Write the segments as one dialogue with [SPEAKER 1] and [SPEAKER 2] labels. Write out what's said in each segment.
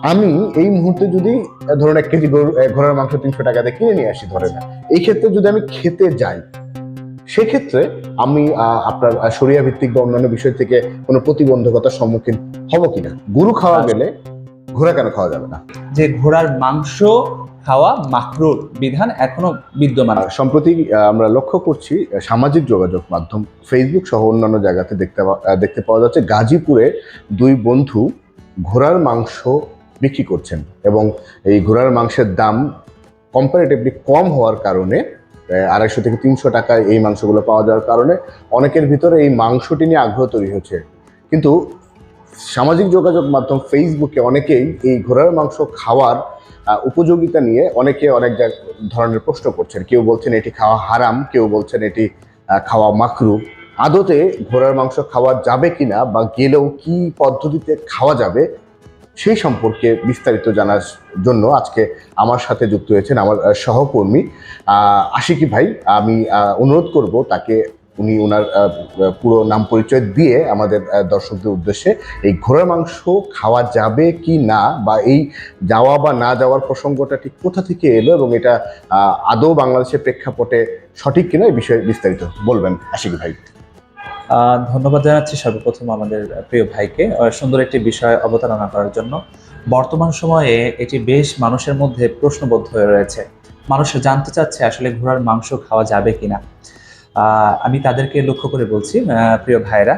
[SPEAKER 1] আমি এই মুহূর্তে যদি ধরুন এক কেজি ঘোড়ার মাংস তিনশো টাকাতে কিনে নিয়ে আসি ধরে না এই ক্ষেত্রে যদি আমি খেতে যাই সেক্ষেত্রে আমি আপনার শরিয়া ভিত্তিক বা অন্যান্য বিষয় থেকে কোনো প্রতিবন্ধকতার সম্মুখীন হব কিনা? গরু খাওয়া গেলে ঘোড়া কেন খাওয়া যাবে না?
[SPEAKER 2] যে ঘোড়ার মাংস খাওয়া মাকরুর বিধান এখনও বিদ্যমান
[SPEAKER 1] সম্প্রতি আমরা লক্ষ্য করছি সামাজিক যোগাযোগ মাধ্যম ফেসবুক সহ অন্যান্য জায়গাতে দেখতে দেখতে পাওয়া যাচ্ছে গাজীপুরে দুই বন্ধু ঘোড়ার মাংস বিক্রি করছেন। এবং এই ঘোড়ার মাংসের দাম কম্পারেটিভলি কম হওয়ার কারণে আড়াইশো থেকে তিনশো টাকায় এই মাংসগুলো পাওয়া যাওয়ার কারণে অনেকের ভিতরে এই মাংসটি নিয়ে আগ্রহ তৈরি হচ্ছে। কিন্তু সামাজিক যোগাযোগ মাধ্যম ফেসবুকে অনেকেই এই ঘোড়ার মাংস খাওয়ার উপযোগিতা নিয়ে অনেকে অনেক ধরনের প্রশ্ন করছেন। কেউ বলছেন এটি খাওয়া হারাম, কেউ বলছেন এটি খাওয়া মাকরু। আদতে ঘোড়ার মাংস খাওয়া যাবে কিনা বা গেলেও কি পদ্ধতিতে খাওয়া যাবে সেই সম্পর্কে বিস্তারিত জানার জন্য আজকে আমার সাথে যুক্ত হয়েছেন আমার সহকর্মী আশিকি ভাই। আমি অনুরোধ করব তাকে উনি ওনার পুরো নাম পরিচয় দিয়ে আমাদের দর্শকদের উদ্দেশ্যে এই ঘোড়ার মাংস খাওয়া যাবে কি না বা এই যাওয়া বা না যাওয়ার প্রসঙ্গটা ঠিক কোথা থেকে এলো এবং এটা আদৌ বাংলাদেশের প্রেক্ষাপটে সঠিক কিনা এই বিষয়ে বিস্তারিত বলবেন আশিক ভাই।
[SPEAKER 2] ধন্যবাদ জানাচ্ছি সর্বপ্রথম আমাদের প্রিয় ভাইকে সুন্দর একটি বিষয় অবতারণা করার জন্য। বর্তমান সময়ে এটি বেশ মানুষের মধ্যে প্রশ্নবোধ হয়ে রয়েছে। মানুষ জানতে চাচ্ছে আসলে ঘোড়ার মাংস খাওয়া যাবে কিনা। আমি তাদেরকে লক্ষ্য করে বলছি প্রিয় ভাইরা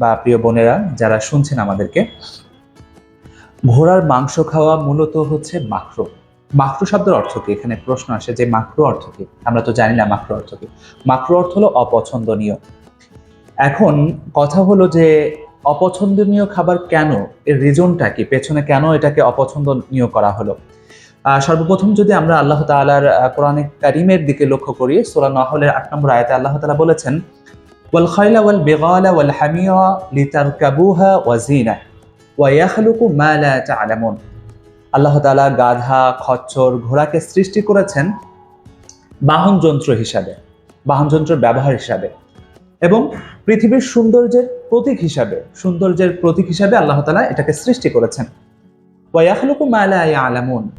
[SPEAKER 2] বা প্রিয় বোনেরা যারা শুনছেন আমাদেরকে। ঘোড়ার মাংস খাওয়া মূলত হচ্ছে মাকরো মাকরো শব্দের অর্থ কি? এখানে প্রশ্ন আসে যে মাকরো অর্থ কি? আমরা তো জানি না মাকরো অর্থ কি। মাকরো অর্থ হলো অপছন্দনীয়। এখন কথা হলো যে অপছন্দনীয় খাবার কেন? এর রিজনটা কি? পেছনে কেন এটাকে অপছন্দনীয় করা হলো? সর্বপ্রথম যদি আমরা আল্লাহ তাআলার আহ, কোরআনে কারিমের দিকে লক্ষ্য করি সোলা নহলের আট নম্বর আয়াতে আল্লাহ তালা বলেছেন ওয়াল খাইলা ওয়াল বিগালা ওয়াল হামিরা লিতারকাবুহা ওয়া জিনা ওয়া ইয়াখলুকু মা লা তা'লামুন। আল্লাহ তাআলা গাধা খচ্চর ঘোড়াকে সৃষ্টি করেছেন বাহন যন্ত্র হিসাবে বাহন যন্ত্রের ব্যবহার হিসাবে। এবং পৃথিবীর সৌন্দর্যের প্রতীক হিসাবে, সৌন্দর্যের প্রতীক হিসাবে আল্লাহ তালা এটাকে সৃষ্টি করেছেন। ওয়াইয়াখলুকু মালা আলামুন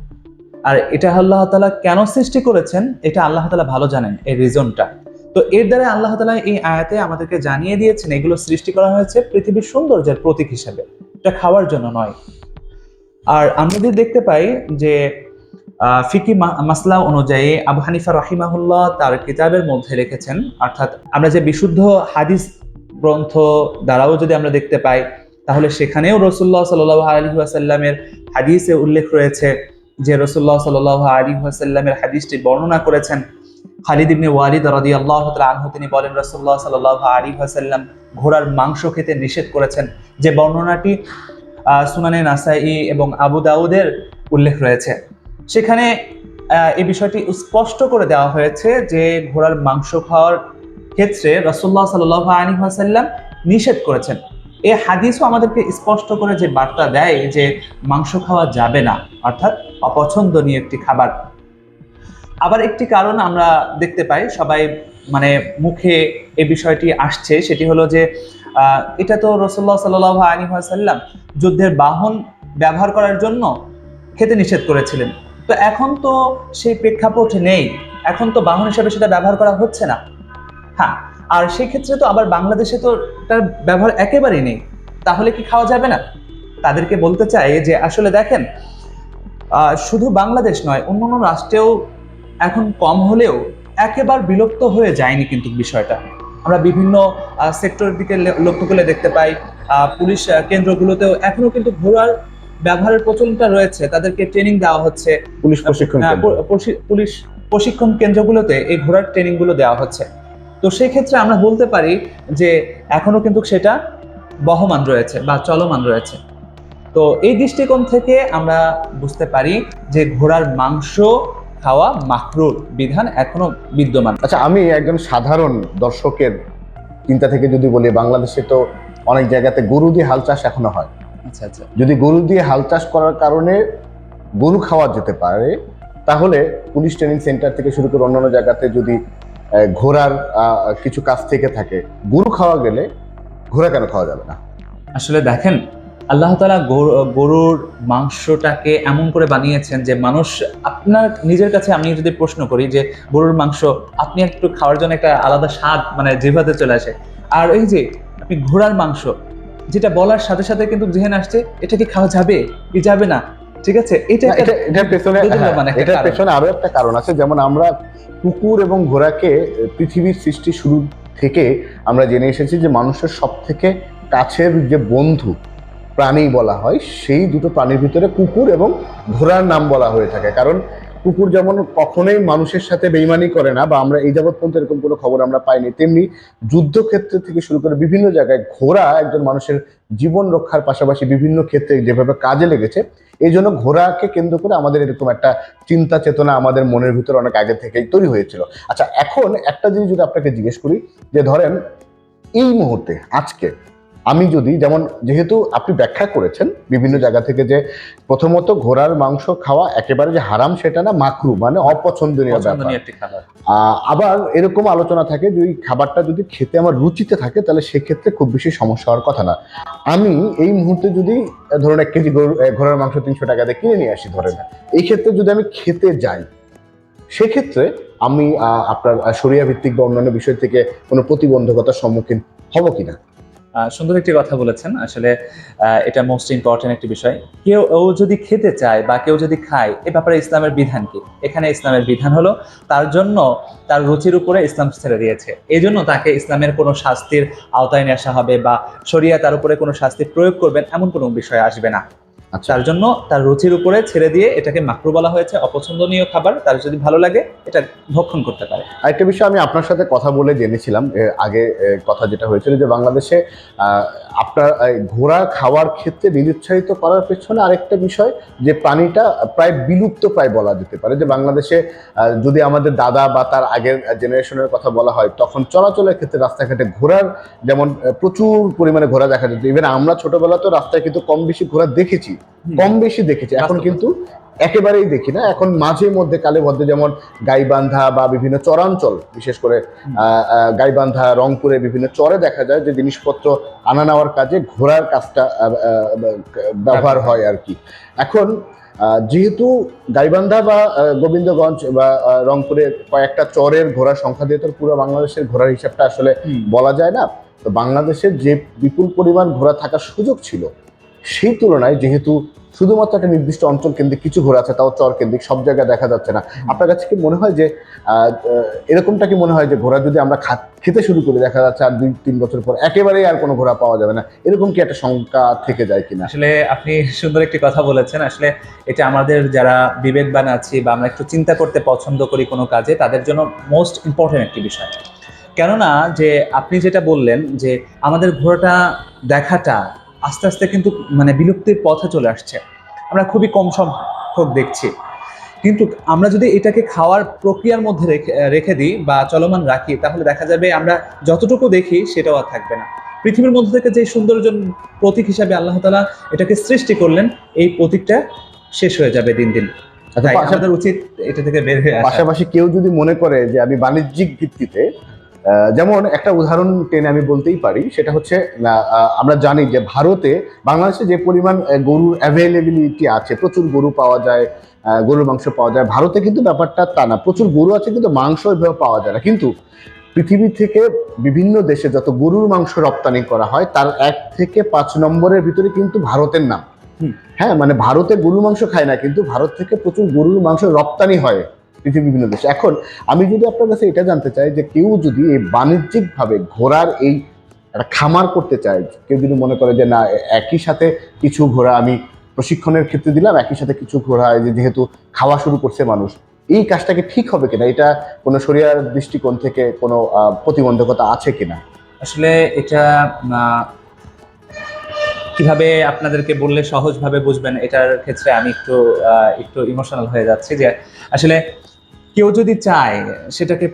[SPEAKER 2] আর এটা আল্লাহ তালা কেন সৃষ্টি করেছেন? এটা আল্লাহ তালা ভালো জানেন এই রিজনটা। তো এর দ্বারা আল্লাহ তালা এই আয়াতে আমাদেরকে জানিয়ে দিয়েছেন, এগুলো সৃষ্টি করা হয়েছে পৃথিবীর সৌন্দর্যের প্রতীক হিসাবে। এটা খাওয়ার জন্য নয়। আর আমরা যদি দেখতে পাই যে ফিকি মাসলা অনুযায়ী আবু হানিফা রাহিমাহুল্লাহ তার কিতাবের মধ্যে রেখেছেন। অর্থাৎ আমরা যে বিশুদ্ধ হাদিস গ্রন্থ দ্বারাও যদি আমরা দেখতে পাই, তাহলে সেখানেও রসুল্লাহ সাল আলী আসাল্লামের হাদিসে উল্লেখ রয়েছে যে রসুল্লাহ সাল আলী আসাল্লামের হাদিসটি বর্ণনা করেছেন। খালিদ ইবনে ওয়ালিদ রাদি আল্লাহ আনহু, তিনি বলেন, রসুল্লাহ সাল আলী আসাল্লাম ঘোড়ার মাংস খেতে নিষেধ করেছেন। যে বর্ণনাটি সুনানে নাসাই এবং আবু দাউদের উল্লেখ রয়েছে। সেখানে এই বিষয়টি স্পষ্ট করে দেওয়া হয়েছে যে ঘোড়ার মাংস খাওয়ার ক্ষেত্রে রসুল্লাহ সাল আলী সাল্লাম নিষেধ করেছেন। এই হাদিসও আমাদেরকে স্পষ্ট করে যে বার্তা দেয় যে মাংস খাওয়া যাবে না, অর্থাৎ অপছন্দনীয় একটি খাবার। আবার একটি কারণ আমরা দেখতে পাই, সবাই মানে মুখে এই বিষয়টি আসছে, সেটি হলো যে এটা তো রসুল্লাহ সাল আলী সাল্লাম যুদ্ধের বাহন ব্যবহার করার জন্য খেতে নিষেধ করেছিলেন। তো এখন তো সেই প্রেক্ষাপট নেই। এখন তো বাহন হিসাবে সেটা ব্যবহার করা হচ্ছে না। হ্যাঁ আর সেই ক্ষেত্রে তো আবার বাংলাদেশে তো তার ব্যবহার একেবারেই নেই। তাহলে কি খাওয়া যাবে না? তাদেরকে বলতে চাই যে আসলে দেখেন শুধু বাংলাদেশ নয় অন্য অন্য রাষ্ট্রেও এখন কম হলেও একেবারে বিলুপ্ত হয়ে যায়নি কিন্তু বিষয়টা। আমরা বিভিন্ন সেক্টরের দিকে লক্ষ্য করলে দেখতে পাই পুলিশ কেন্দ্রগুলোতেও এখনও কিন্তু ঘোড়ার ব্যবহারের প্রচলনটা রয়েছে তাদেরকে ট্রেনিং দেওয়া হচ্ছে।
[SPEAKER 1] পুলিশ প্রশিক্ষণ
[SPEAKER 2] হ্যাঁ, পুলিশ প্রশিক্ষণ কেন্দ্রগুলোতে এই ঘোড়ার ট্রেনিংগুলো দেওয়া হচ্ছে। তো সেই ক্ষেত্রে আমরা বলতে পারি যে এখনও কিন্তু সেটা বহমান রয়েছে বা চলমান রয়েছে। তো এই দৃষ্টিকোণ থেকে আমরা বুঝতে পারি যে ঘোড়ার মাংস খাওয়া মাকরুর বিধান এখনও বিদ্যমান।
[SPEAKER 1] আচ্ছা আমি একজন সাধারণ দর্শকের চিন্তা থেকে যদি বলি বাংলাদেশে তো অনেক জায়গাতে গরু দিয়ে হাল চাষ এখনও হয়।
[SPEAKER 2] আচ্ছা আচ্ছা।
[SPEAKER 1] যদি গরু দিয়ে হাল চাষ করার কারণে গরু খাওয়া যেতে পারে তাহলে পুলিশ ট্রেনিং সেন্টার থেকে শুরু করে অন্যান্য জায়গাতে যদি ঘোড়ার কিছু কাজ থেকে থাকে গরু খাওয়া গেলে ঘোড়া কেন খাওয়া যাবে না?
[SPEAKER 2] আসলে দেখেন আল্লাহ তালা গরুর মাংসটাকে এমন করে বানিয়েছেন যে মানুষ আপনার নিজের কাছে আমি যদি প্রশ্ন করি যে গরুর মাংস আপনি একটু খাওয়ার জন্য একটা আলাদা স্বাদ মানে জিভাতে চলে আসে। আর এই যে আপনি ঘোড়ার মাংস যেটা বলার সাথে সাথে কিন্তু জেহেন আসছে এটা কি খাওয়া যাবে? কি যাবে না? ঠিক আছে? এটা
[SPEAKER 1] এটা এটার পেছনে হ্যাঁ,
[SPEAKER 2] মানে
[SPEAKER 1] এটার
[SPEAKER 2] কারণ।
[SPEAKER 1] পেছনে আরও একটা কারণ আছে যেমন আমরা কুকুর এবং ঘোড়াকে পৃথিবীর সৃষ্টি শুরু থেকে আমরা জেনে এসেছি যে মানুষের সব থেকে কাছের যে বন্ধু প্রাণী বলা হয় সেই দুটো প্রাণীর ভিতরে কুকুর এবং ঘোড়ার নাম বলা হয়ে থাকে। কারণ কুকুর যেমন কখনোই মানুষের সাথে বেইমানি করে না, বা আমরা এই যাবৎ পর্যন্ত এরকম কোনো খবর আমরা পাইনি, তেমনি যুদ্ধক্ষেত্র থেকে শুরু করে বিভিন্ন জায়গায় ঘোড়া একজন মানুষের জীবন রক্ষার পাশাপাশি বিভিন্ন ক্ষেত্রে যেভাবে কাজে লেগেছে, এই জন্য ঘোড়াকে কেন্দ্র করে আমাদের এরকম একটা চিন্তা চেতনা আমাদের মনের ভিতরে অনেক আগে থেকেই তৈরি হয়েছিল। আচ্ছা এখন একটা জিনিস যদি আপনাকে জিজ্ঞেস করি, যে ধরেন এই মুহূর্তে, আজকে আমি যদি যেমন যেহেতু আপনি ব্যাখ্যা করেছেন বিভিন্ন জায়গা থেকে যে প্রথমত ঘোড়ার মাংস খাওয়া একেবারে যে হারাম সেটা না মাকরু মানে অপছন্দনীয় আবার এরকম আলোচনা থাকে যে ওই খাবারটা যদি খেতে আমার রুচিতে থাকে তাহলে সেক্ষেত্রে খুব বেশি সমস্যা হওয়ার কথা না। আমি এই মুহূর্তে যদি ধরুন এক কেজি ঘোড়ার মাংস তিনশো টাকা দিয়ে কিনে নিয়ে আসি ধরেন এই ক্ষেত্রে যদি আমি খেতে যাই সেক্ষেত্রে আমি আহ, আপনার শরিয়া ভিত্তিক বা অন্যান্য বিষয় থেকে কোনো প্রতিবন্ধকতার সম্মুখীন হব কিনা?
[SPEAKER 2] সুন্দর একটি কথা বলেছেন। আসলে এটা মোস্ট ইম্পর্টেন্ট একটি বিষয়। কেউ, ও যদি খেতে চায় বা কেউ যদি খায়, এ ব্যাপারে ইসলামের বিধান কি? এখানে ইসলামের বিধান হলো, তার জন্য তার রুচির উপরে ইসলাম ছেড়ে দিয়েছে। এই জন্য তাকে ইসলামের কোনো শাস্তির আওতায় নিয়ে আসা হবে বা সরিয়া তার উপরে কোনো শাস্তি প্রয়োগ করবেন, এমন কোনো বিষয় আসবে না। তার জন্য তার রুচির উপরে ছেড়ে দিয়ে এটাকে মাকরু বলা হয়েছে অপছন্দনীয় খাবার তার যদি ভালো লাগে এটা ভক্ষণ করতে পারে।
[SPEAKER 1] আরেকটা বিষয় আমি আপনার সাথে কথা বলে জেনেছিলাম আগে কথা যেটা হয়েছিল যে বাংলাদেশে আপনার ঘোড়া খাওয়ার ক্ষেত্রে নিরুৎসাহিত করার পেছনে আরেকটা বিষয় যে প্রাণীটা প্রায় বিলুপ্ত প্রায় বলা যেতে পারে। যে বাংলাদেশে যদি আমাদের দাদা বা তার আগের জেনারেশনের কথা বলা হয় তখন চলাচলের ক্ষেত্রে রাস্তাঘাটে ঘোড়ার যেমন প্রচুর পরিমাণে ঘোড়া দেখা যেত। ইভেন আমরা ছোটবেলাতেও রাস্তায় কিন্তু কম বেশি ঘোড়া দেখেছি। কম বেশি দেখেছি। এখন কিন্তু একেবারেই দেখি না। এখন মাঝে মধ্যে কালে ভদ্রে যেমন গাইবান্ধা বা বিভিন্ন চরাঞ্চল বিশেষ করে গাইবান্ধা রংপুরে বিভিন্ন চরে দেখা যায় যে জিনিসপত্র আনা নেওয়ার কাজে ঘোড়ার কাজটা ব্যবহার হয়। আর কি। এখন যেহেতু গাইবান্ধা বা গোবিন্দগঞ্জ বা আহ, রংপুরের কয়েকটা চরের ঘোড়ার সংখ্যা দিয়ে তো পুরো বাংলাদেশের ঘোড়ার হিসাবটা আসলে বলা যায় না। তো বাংলাদেশের যে বিপুল পরিমাণ ঘোড়া থাকার সুযোগ ছিল সেই তুলনায় যেহেতু শুধুমাত্র একটা নির্দিষ্ট অঞ্চল কেন্দ্রিক কিছু ঘোড়া আছে তাও চর কেন্দ্রিক সব জায়গায় দেখা যাচ্ছে না। আপনার কাছে কি মনে হয় যে এরকমটা কি মনে হয় যে ঘোড়া যদি আমরা খেতে শুরু করি দেখা যাচ্ছে আর দুই তিন বছর পর একেবারেই আর কোনো ঘোড়া পাওয়া যাবে না এরকম কি একটা শঙ্কা থেকে যায় কিনা?
[SPEAKER 2] আসলে আপনি সুন্দর একটি কথা বলেছেন। আসলে এটা আমাদের যারা বিবেকবান আছি বা আমরা একটু চিন্তা করতে পছন্দ করি কোনো কাজে তাদের জন্য মোস্ট ইম্পর্টেন্ট একটি বিষয়। কেননা যে আপনি যেটা বললেন যে আমাদের ঘোড়াটা দেখাটা আস্তে আস্তে কিন্তু মানে বিলুপ্তির পথে চলে আসছে। আমরা খুবই কম সংখ্যক দেখছি। কিন্তু আমরা যদি এটাকে খাওয়ার প্রক্রিয়ার মধ্যে রেখে রেখে দিই বা চলমান রাখি তাহলে দেখা যাবে আমরা যতটুকু দেখি সেটাও আর থাকবে না। পৃথিবীর মধ্যে থেকে যে সৌন্দর্য প্রতীক হিসাবে আল্লাহ তালা এটাকে সৃষ্টি করলেন এই প্রতীকটা শেষ হয়ে যাবে দিন দিন।
[SPEAKER 1] আচ্ছা,
[SPEAKER 2] আমাদের উচিত এটা থেকে বের হয়ে
[SPEAKER 1] পাশাপাশি কেউ যদি মনে করে যে আমি বাণিজ্যিক ভিত্তিতে যেমন একটা উদাহরণ টেনে আমি বলতেই পারি সেটা হচ্ছে আমরা জানি যে ভারতে বাংলাদেশে যে পরিমাণ গরুর অ্যাভেলেবিলিটি আছে প্রচুর গরু পাওয়া যায় গরুর মাংস পাওয়া যায় ভারতে কিন্তু ব্যাপারটা তা না। প্রচুর গরু আছে কিন্তু মাংস এভাবে পাওয়া যায় না। কিন্তু পৃথিবী থেকে বিভিন্ন দেশে যত গরুর মাংস রপ্তানি করা হয় তার এক থেকে পাঁচ নম্বরের ভিতরে কিন্তু ভারতের নাম। হ্যাঁ মানে ভারতে গরুর মাংস খায় না কিন্তু ভারত থেকে প্রচুর গরুর মাংস রপ্তানি হয়। পৃথিবীর বিভিন্ন দেশে। এখন, আমি যদি আপনার কাছে এটা জানতে চাই যে কেউ যদি এই বাণিজ্যিকভাবে ঘোড়ার এই একটা খামার করতে চায়, কেউ যদি মনে করে যে না একই সাথে কিছু ঘোড়া আমি প্রশিক্ষণের ক্ষেত্রে দিলাম, একই সাথে কিছু ঘোড়া যেহেতু খাওয়া শুরু করছে মানুষ, এই কাজটা কি ঠিক হবে কিনা? এটা কোনো শরিয়ার দৃষ্টিকোণ থেকে কোনো প্রতিবন্ধকতা আছে কিনা?
[SPEAKER 2] আসলে এটা কীভাবে আপনাদেরকে বললে সহজভাবে বুঝবেন, এটার ক্ষেত্রে আমি একটু একটু ইমোশনাল হয়ে যাচ্ছি যে আসলে কেউ যদি চায় সেটাকে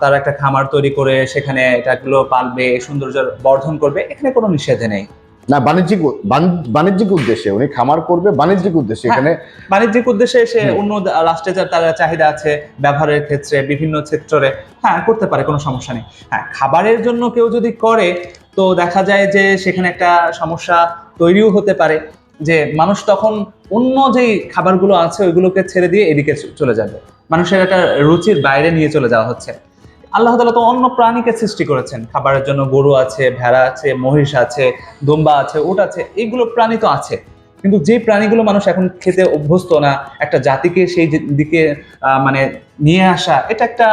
[SPEAKER 2] তার একটা খামার তৈরি করে সেখানে এটাগুলো পালবে সৌন্দর্য বর্ধন করবে এখানে কোনো নিষেধ নেই।
[SPEAKER 1] না বাণিজ্যিক বাণিজ্যিক উদ্দেশ্যে উনি খামার করবে বাণিজ্যিক উদ্দেশ্যে
[SPEAKER 2] হ্যাঁ।
[SPEAKER 1] এখানে
[SPEAKER 2] বাণিজ্যিক উদ্দেশ্যে সে অন্য রাষ্ট্রে যার তার চাহিদা আছে ব্যবহারের ক্ষেত্রে বিভিন্ন ক্ষেত্রে হ্যাঁ করতে পারে কোনো সমস্যা নেই। হ্যাঁ খাবারের জন্য কেউ যদি করে তো দেখা যায় যে সেখানে একটা সমস্যা তৈরিও হতে পারে। যে মানুষ তখন অন্য যেই খাবারগুলো আছে, ওইগুলোকে ছেড়ে দিয়ে এদিকে চলে যাবে। মানুষের একটা রুচির বাইরে নিয়ে চলে যাওয়া হচ্ছে। আল্লাহ তালা তো অন্য প্রাণীকে সৃষ্টি করেছেন। খাবারের জন্য গরু আছে, ভেড়া আছে, মহিষ আছে, দোম্বা আছে, উট আছে, এইগুলো প্রাণী তো আছে। কিন্তু যে প্রাণীগুলো মানুষ এখন খেতে অভ্যস্ত না, একটা জাতিকে সেই দিকে মানে নিয়ে আসা, এটা একটা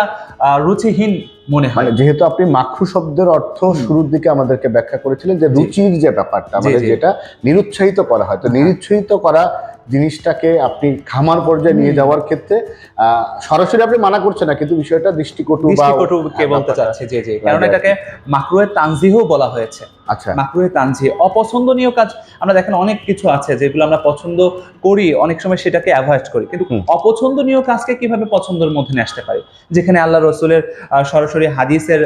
[SPEAKER 2] রুচিহীন মনে হয়।
[SPEAKER 1] মানে যেহেতু আপনি মাখু শব্দের অর্থ শুরুর দিকে আমাদেরকে ব্যাখ্যা করেছিলেন যে রুচির যে ব্যাপারটা আমাদের যেটা নিরুৎসাহিত করা হয়। তো
[SPEAKER 2] হ্যাঁ।
[SPEAKER 1] নিরুৎসাহিত করা জিনিসটাকে আপনি খামার পর্যায়ে নিয়ে যাওয়ার ক্ষেত্রে আহ, সরাসরি আপনি মানা করছেন না কিন্তু বিষয়টা দৃষ্টিকটু বা
[SPEAKER 2] দৃষ্টিকটুকে
[SPEAKER 1] হ্যাঁ,
[SPEAKER 2] বলতে চাচ্ছে? যে যে কারণ এটাকে মাকরুয়ের তানজিহও বলা হয়েছে।
[SPEAKER 1] আচ্ছা।
[SPEAKER 2] মাকরুহে তানজি অপছন্দনীয় কাজ আমরা দেখেন অনেক কিছু আছে যেগুলো আমরা পছন্দ করি অনেক সময় সেটাকে অ্যাভয়েড করি। কিন্তু অপছন্দনীয় কাজকে কীভাবে পছন্দের মধ্যে নিয়ে আসতে পারি? যেখানে আল্লাহ রসুলের সরাসরি হাদিসের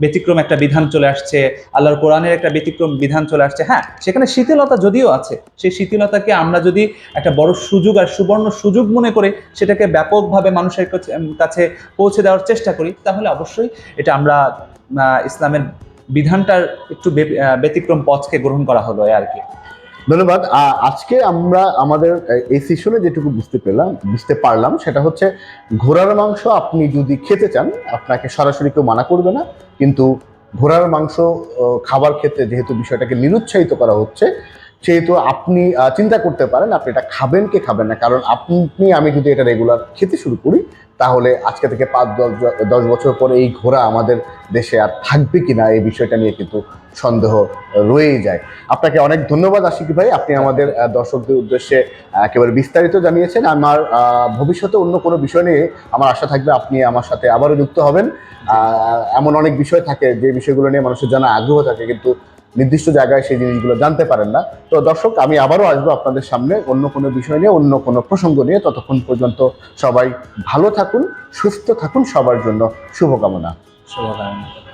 [SPEAKER 2] ব্যতিক্রম একটা বিধান চলে আসছে আল্লাহর কোরআনের একটা ব্যতিক্রম বিধান চলে আসছে। হ্যাঁ সেখানে শীতলতা যদিও আছে সেই শীতলতাকে আমরা যদি একটা বড় সুযোগ আর সুবর্ণ সুযোগ মনে করে সেটাকে ব্যাপকভাবে মানুষের কাছে- কাছে পৌঁছে দেওয়ার চেষ্টা করি তাহলে অবশ্যই এটা আমরা ইসলামের বিধানটার একটু ব্যতিক্রম পথকে গ্রহণ করা হলো আর কি।
[SPEAKER 1] ধন্যবাদ। আজকে আমরা আমাদের এই সেশনে যেটুকু বুঝতে পেলাম, বুঝতে পারলাম, সেটা হচ্ছে ঘোড়ার মাংস আপনি যদি খেতে চান, আপনাকে সরাসরি কেউ মানা করবে না। কিন্তু ঘোড়ার মাংস খাবার ক্ষেত্রে যেহেতু বিষয়টাকে নিরুৎসাহিত করা হচ্ছে সেহেতু আপনি চিন্তা করতে পারেন আপনি এটা খাবেন কি খাবেন না। কারণ আপনি, আমি যদি এটা রেগুলার খেতে শুরু করি, তাহলে আজকে থেকে পাঁচ, দশ বছর পরে এই ঘোড়া আমাদের দেশে আর থাকবে কিনা এই বিষয়টা নিয়ে কিন্তু সন্দেহ রয়েই যায়। আপনাকে অনেক ধন্যবাদ আশিক ভাই। আপনি আমাদের দর্শকদের উদ্দেশ্যে একেবারে বিস্তারিত জানিয়েছেন। আমার ভবিষ্যতে অন্য কোনো বিষয় নিয়ে আমার আশা থাকবে আপনি আমার সাথে আবারও যুক্ত হবেন। এমন অনেক বিষয় থাকে যে বিষয়গুলো নিয়ে মানুষের জানা আগ্রহ থাকে, কিন্তু নির্দিষ্ট জায়গায় সেই জিনিসগুলো জানতে পারেন না। তো দর্শক, আমি আবারও আসব আপনাদের সামনে অন্য কোনো বিষয় নিয়ে, অন্য কোনো প্রসঙ্গ নিয়ে। ততক্ষণ পর্যন্ত সবাই ভালো থাকুন, সুস্থ থাকুন সবার জন্য। শুভকামনা।
[SPEAKER 2] শুভকামনা।